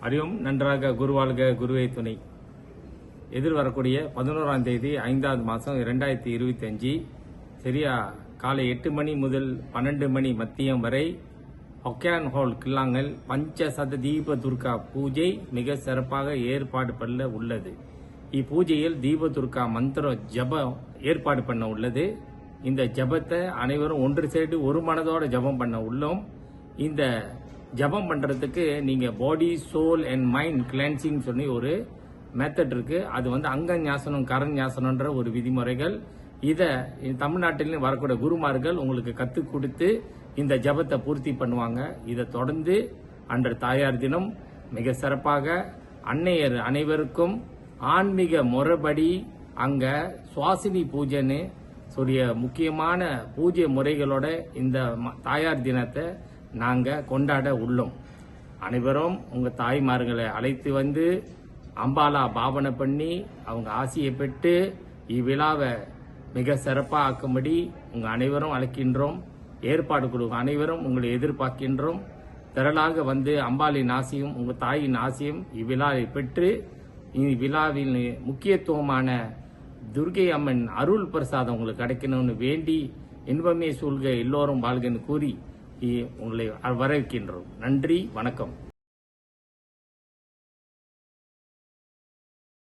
அறிவும் நன்றாக குருவாழ்க குருவே துணை. எதிர்வரக்கூடிய பதினோராம் தேதி ஐந்தாவது மாதம் இரண்டாயிரத்தி இருபத்தி அஞ்சு சரியா? காலை எட்டு மணி முதல் பன்னெண்டு மணி மத்தியம் வரை ஒக்கேன் ஹால் கில்லாங்கல் பஞ்சசத தீப துர்கா பூஜை மிக சிறப்பாக ஏற்பாடு பண்ண உள்ளது. இப்பூஜையில் தீப துர்கா மந்திர ஜபம் ஏற்பாடு பண்ண உள்ளது. இந்த ஜபத்தை அனைவரும் ஒன்று சேர்த்து ஒரு மனதோட ஜபம் பண்ண உள்ளோம். இந்த ஜபம் பண்ணுறதுக்கு நீங்கள் body soul and mind cleansing சொல்லி ஒரு மெத்தட் இருக்குது அது வந்து அங்க ஞாசனம் கரண் ஞாசனன்ற ஒரு விதிமுறைகள். இதை தமிழ்நாட்டிலும் வரக்கூடிய குருமார்கள் உங்களுக்கு கற்றுக் கொடுத்து இந்த ஜபத்தை பூர்த்தி பண்ணுவாங்க. இதை தொடர்ந்து அன்று தாயார் தினம் மிக சிறப்பாக அன்னையர் அனைவருக்கும் ஆன்மீக முறைப்படி அங்கே சுவாசினி பூஜைன்னு சொல்லிய முக்கியமான பூஜை முறைகளோட இந்த தாயார் தினத்தை நாங்கள் கொண்டாட உள்ளோம். அனைவரும் உங்கள் தாய்மார்களை அழைத்து வந்து அம்பாலா பாவனை பண்ணி அவங்க ஆசையை பெற்று இவ்விழாவை மிக சிறப்பாக ஆக்கும்படி உங்கள் அனைவரும் அழைக்கின்றோம். ஏற்பாடு கொடுக்கும் அனைவரும் உங்களை எதிர்பார்க்கின்றோம். திரளாக வந்து அம்பாளின் ஆசியும் உங்கள் தாயின் ஆசையும் இவ்விழாவை பெற்று இவ்விழாவின் முக்கியத்துவமான துர்கை அம்மன் அருள் பிரசாதம் உங்களுக்கு கிடைக்கணும்னு வேண்டி இன்பமே சூழ்க எல்லோரும் வாழ்கன்னு கூறி உங்களை வரவேற்கின்றோம். நன்றி வணக்கம்.